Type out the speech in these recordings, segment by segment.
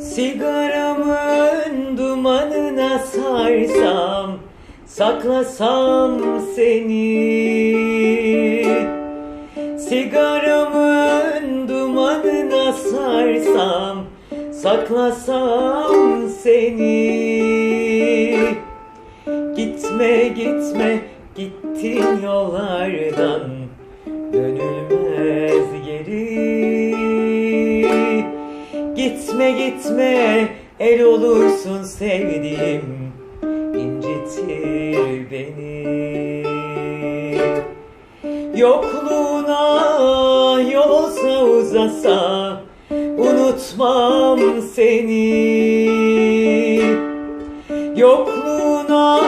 Sigaramın dumanına sarsam Saklasam seni. Sigaramın dumanına sarsam Saklasam seni. Gitme gitme gittin yollardan Gitme gitme el olursun sevdiğim. İncitir beni. Yokluğuna yol olsa uzasa Unutmam seni. Yokluğuna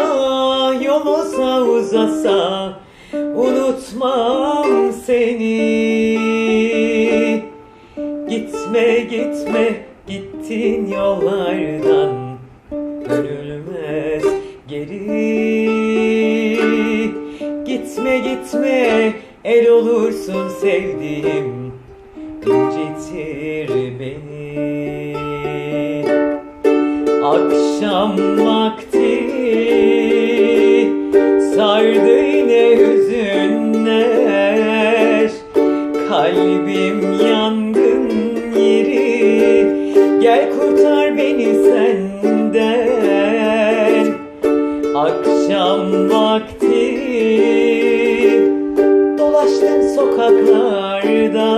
yol olsa uzasa Unutmam seni Gitme gitme gittin yollardan. Dönülmez geri Gitme gitme. El olursun sevdiğim incitir beni. Akşam vakti sardı yine hüzünler. Kalbim Gel kurtar beni senden. Akşam vakti Dolaştın sokaklarda